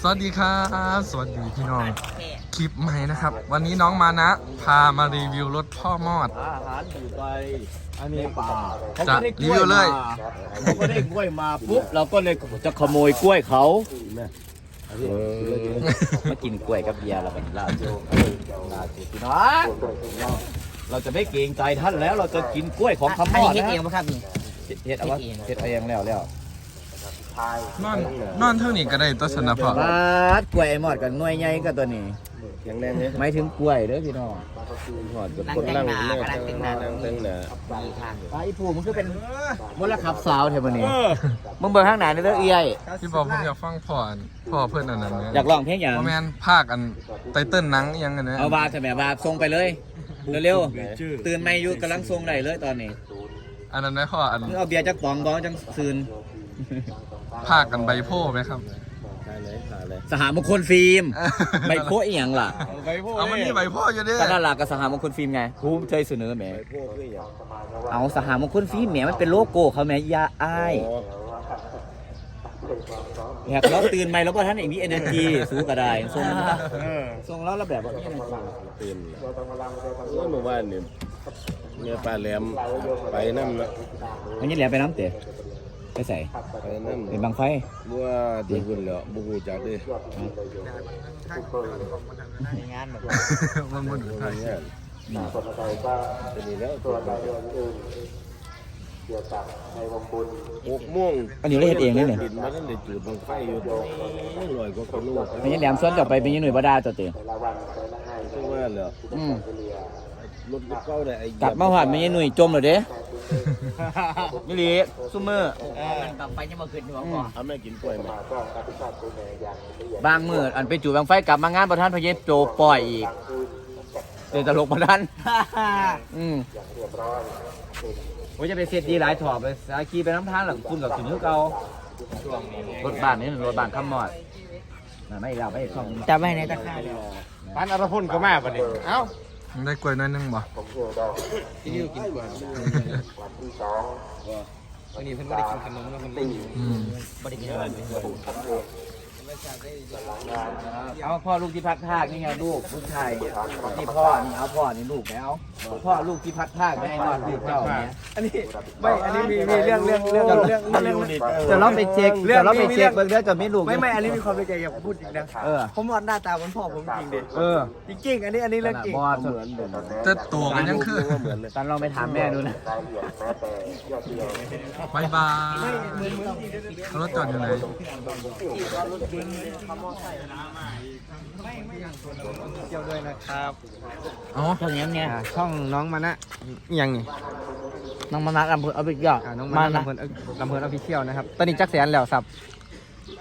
สวัสดีครับ สวัสดีพี่น้อง คลิปใหม่นะครับ วันนี้น้องมานะ พามารีวิวรถพ่อมอด อาหารอยู่ไปอันนี้ป่าจะรีวิวเลยเขาก็ได้กล้วยมาปุ๊บเราก็เลยจะขโมยกล้วยเขาเออมากินกล้วยกับเบียร์เราเป็นลาโจลาโจพี่น้องเราจะไม่เกรงใจท่านแล้วเราจะกินกล้วยของคำมอันอนี้ดเฮ็ดนะเองป่ะครับนี่เฮ็ดเอาวะเฮ็ดเอาเองแล้วแล้ว นอนนอนเท่านี้ก็ได้ตัวสนะพ่อมากล้วยไอ้มอดกับหน่วยใหญ่ก็ตัวนี้แข็งแรงเนี่ยไม่ถึงกล้วยเด้อพี่น้องหอดกับนั่งคนแต่งนั่งหน้าแม่กำลังแต่งหน้านั่งเต้นหนาดีค่ะปลาอีผูมันคือเป็นมลขับสาวเทมันนี่มึงเบิ่งข้างหน้านี่เด้อเอียพี่บอกผมอยากฟังพ่ออันพ่อเพื่อนอันนั้นนะอยากลองเพลงอย่างพ่อแมนภาคอันไตเติ้ลหนังอิหยังกันนะเอาบาร์ใช่ไหมบาร์ส่งไปเลยเร็วๆตื่นไม่อยู่กำลังส่งได้เลยตอนนี้อันนั้นไหมพ่ออันมึงเอาเบียร์จักป๋องบ้องจังซืน ภาคกันใบโพไหมครับถ่ายเลยถ่ายเลยสหมงคลฟิล์ม ใบโพอีหยังล่ะเอามันนี่ใบโพอยู่ดิก็น่ารักกับสหมงคลฟิล์มไงภูมิใจเสนอแหมพวกคืออย่างเอาสหมงคลฟิล์มแหมมันเป็นโลโก้เขาแหมอยาอายอยากเราตื่นไม่แล้วก็ท่านเองมี energy สู้ก็ได้ส่งส่งแล้วแล้วแบบว่ามี energy ตื่นเมื่อเมื่อวานเนี่ยเมียปลาแหลมไปนั่นนะอันนี้แหลมไปน้ำเตะ ไปใส่ไปนั่นเป็นบางไฟบัวตีบุญแล้วบุกูจักด้วยงานแบบมันบนไทยเนี่ยจะมีแล้วหกโมงอันนี้เราเฮ็ดเองเลยเนี่ยดินมาตั้งแต่จุดบังไฟอยู่ลอยก็กิโลเป็นยังแหลมส่วนต่อไปเป็นยังหน่วยบาดาตัวเตะซึ่งว่าเหรออืม รถเก้าได้ไอ้กลับมาหอดเป็นยังหน่วยจมเลยเด้ นี่ลีซุมเมอร์มันบังไฟยังมาขึ้นอยู่บ่ก่อนทำแม่กินกล้วยไหมบางมืออันไปจู่บางไฟกลับมางานประธานพระเยซูโจปล่อยอีกเดี๋ยวตลกประธานอืมว่าจะไปเสียดีหลายถอบเลยสาคีไปน้ำทางหลังคุณกับสุนทรเก่ารถบ้านนี่รถบ้านข้ามมอดน่ะไม่เราไม่ช่องจับไว้ในตะกร้าเดียวปันอรพลก็มาปะเนี่ยเอ้า ได้กล้วยน้อยหนึงบ่ที่นี่กินกล้วยวันนี้เพิ่นบ่ได้กินขนมแล้วมันเล่นอยู่อืมบ่ได้กินอะไรเลยเอาพ่อลูกที่พัดภาคนี่ไงลูกลูกชายนี่พ่อนี่เอาพ่อนี่ลูกแล้วพ่อลูกที่พัดภาคไม่ให้นอนลูกเจ้าเนี่ยอันนี้ไม่อันนี้มีมีเรื่องเรื่องเรื่องเรื่องเรื่องเรื่องจะเราไปเช็คเรื่องจะเราไปมีเช็คเรื่องเบิ่งเด้อจะมีลูกไม่ไม่อันนี้มีความเป็นใจอยากพูดจริงนะเออผมว่าหน้าตาเหมือนพ่อผมจริงดิเออจริงๆอันนี้อันนี้เรื่องจริงบอสเหมือนเหมือนแต่ตัวกันยังคือเหมือนเลยตันลองไปถามแม่ดูนะบายบายรถจอดอยู่ไหน เกี่ยวด้วยนะครับอ๋อช่องนี้เนี่ยอ่าช่องน้องมานะยังนี่น้องมานัดอำเภอเอาไปยอดอ่าน้องมามานะนะลำเพลินเอ้ยลำเพลินออฟฟิเชียลนะครับตอนนี้จักแสนแล้วสับ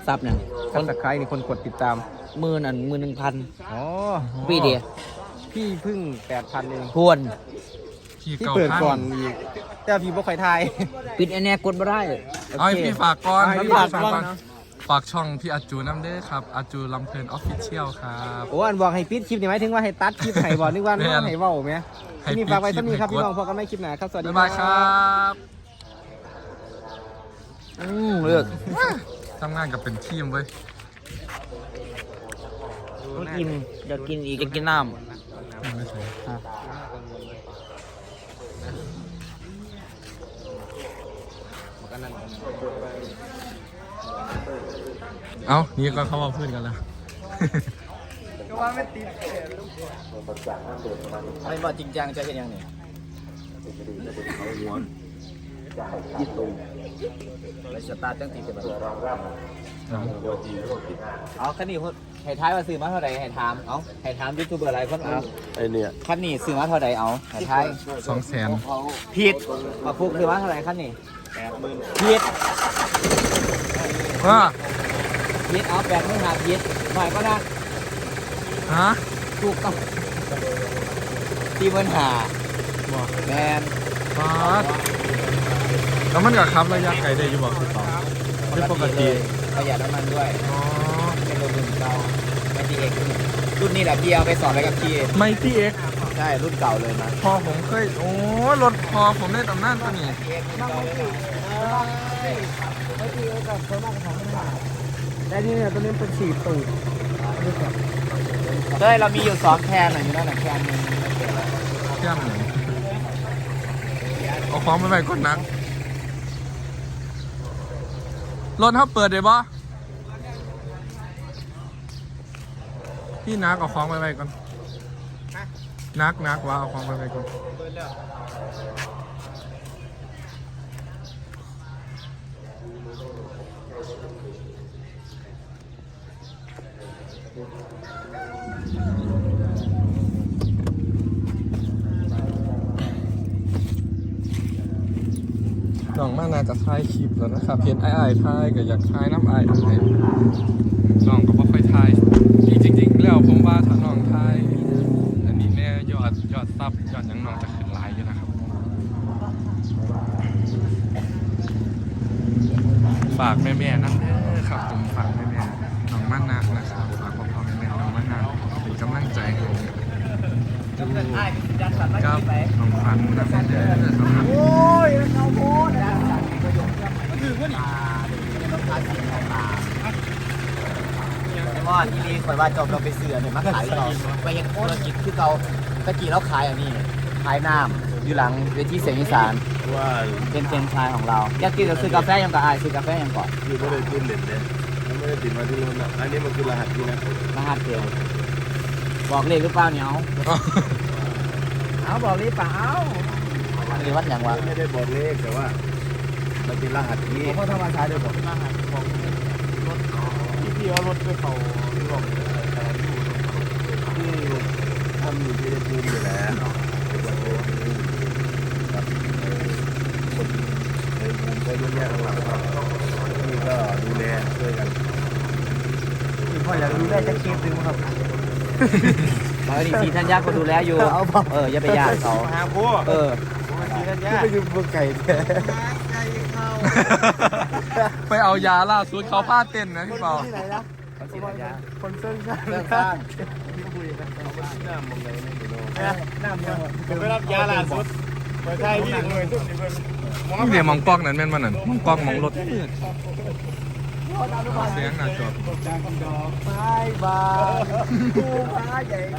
ซับเนี่ยคนสักใครนี่คนกดติดตามหมื่นอันหมื่นหนึ่งพันอ๋อปีเดียวพี่เพึ่งแปดพันเองทวนพี่พี่เก่าเปิดพันก่อนอีกแต่พี่บ่ค่อยทาย ปิดไอแน่กดไม่ได้ เอาให้พี่ฝากก่อนเอาให้พี่พี่ฝากฝากก่ก่ออนน ฝากช่องพี่อาจูน้ำเด้อครับอาจูลำเพลินออฟฟิเชียลครับ โอ้อันบอกให้ปิดคลิปนี่หมายถึงว่าให้ตัดคลิปให้บอกนึกว่านึกว่าให้เว้าไหมให้ที่นี่ปิดฝากไว้คลิปสักนี้ครับให้พี่กด น้องพอกันไม่คลิปหนาครับสวัสดีบ๊ายบายครับอืมเลือกทำงานกับเป็นทีมเว้ยกินอยากกินอีกจะกินน้ไม่ใช่ เอ้า นี่ก็เข้ามาพูดกันแล้วำไม่บอกจริงจังจะเห็นยังเนี่ยไปสตาร์ทจังตีจะแบบเอาคันนี้ให้ท้ายว่าซื้อมาเท่าไหร่ให้ถาม เอาให้ถามยูทูบเบอร์อะไรคนเอาไอ้เนี่ยคันนี้ซื้อมาเท่าไหร่เอาให้ท้ายสองแสนผิดมาฟุกซื้อมาเท่าไหร่คันนี้ผิดว่า ผิดเอาแปดหมื่นหาผิดหน่อยก็ได้ฮะถูกต้องตีหมื่นหาบอกแมนฟาดแล้วมันกับครับระยะไกลได้อยู่บอกคือต่อไม่ปกติประหยัดน้ำมันด้วยอ๋อเป็นรถรุ่นเก่าไม่ดีเอกรุ่นนี้แหละพี่เอาไปสอนไปกับพี่ไมตี้เอ็กใช่รุ่นเก่าเลยนะพอผมเคยโอ้รถพอผมได้ตำนานตัวนี้พี่เอกรุ่นเก่าเลยนะแต่นี่เนี่ยตัวนี้เป็นสี่ตูดเฮ้ยเรามีอยู่สองแคนอะอยู่นั่นแหละแคนหนึงเที่ยงไหนเอาของไปไว้ก่อนนักรถเขาเปิดได้ปะพี่นักเอาของไปไว้ก่อนนักนักว่าเอาของไปไว้ก่อน น้องมานาจะถ่ายคลิปแล้วนะครับเพียนไอ้ไอ้ายถ่ายก็อยากถ่ายน้ำไอ้ไอ้ายน้องก็บ่ค่อยถ่ายจริงๆแล้วผมว่าถ้าน้องถ่ายอันนี้แน่ยอดยอดซับยอดยังน้องจะขึ้นไลน์อยู่นะครับ ฝากแม่ๆนั่น กับน้องฟันนะเด้อโอ้ยเขาโพดแต่ว่าที่นี่คอยว่าจบเราไปเสือเนี่ยมาขายเราไปเฮ็ดธุรกิจคือเราตะกี้เราขายอันนี้ขายน้ำอยู่หลังเวทีเสียงอีสานเป็นเจนชายของเราอยากกินก็ซื้อกาแฟยังกับไอซื้อกาแฟยังก่อนคือไม่ได้ติดเหรียญเลยมันไม่ได้ติดมาที่รถนะอันนี้มันคือรหัสที่นะรหัสเดียว บอกเลขหรือเปล่าเนี่ยเอาเอาบอกรีบเปล่าหรือวัดอย่างวะไม่ได้บอกเลขแต่ว่า มันเป็นรหัสที่ผมก็ทำมาใช้เลยบอกที่เอารถไปเขาหลอกที่ทำอยู่ที่ภูมิอยู่แล้วกับคนในภูมิก็เยอะแยะมากนี่ก็ดูแลช่วยกันพ่ออยากรู้ได้จะเคสดึงครับ มาดีทีท่านยากก็ดูแลอยู่เอออย่าไปยากเขาหาพ่อเออไปดูเบอร์ไก่แท้ไปเอายาล่าสุดเขาพลาดเต้นนะพี่เปาที่ไหนนะเขาสิท่านยากคนเส้นชาเรื่องสร้างหน้ามองไหนไม่รู้น้ำยังไปรับยาล่าสุดไปใช่พี่เลยสุดนี่เพิ่นนี่เดี๋ยวมองกล้องนั่นแม่นมันนั่นมองกล้องมองรถ เสียงหน้าจอไม้บานผู้พาใหญ่เ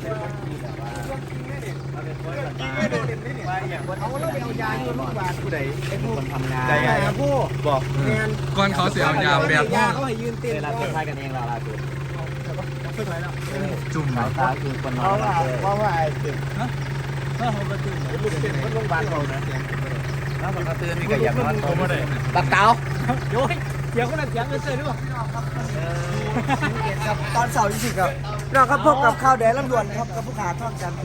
อาแล้วไปเอายาจนลูกบาดผู้ใดไอ้ผู้คนทำงานใหญ่อะผู้บอกแมนก่อนเขาเสียเอายาแบบยาเขาให้ยืนเต้นเวลาเป็นชายกันเองเราล่ะสุดจุ่มสาตาคือคนนอเอานว่าเลยว่าว่าไอ้ต้นฮะเออผมตื่นลูกเต้นมันโรงพยาบาลเรานะแล้วมันก็ตื่นนี่ก็อยากนอนตรงตักเตาโย้ย เสียงคนละเสียงเลยเจอด้วยครับตอนเสาร์ยี่สิบครับเราก็พบกับข้าวแดงลำดวนครับกับผู้ขาทอดจันทร์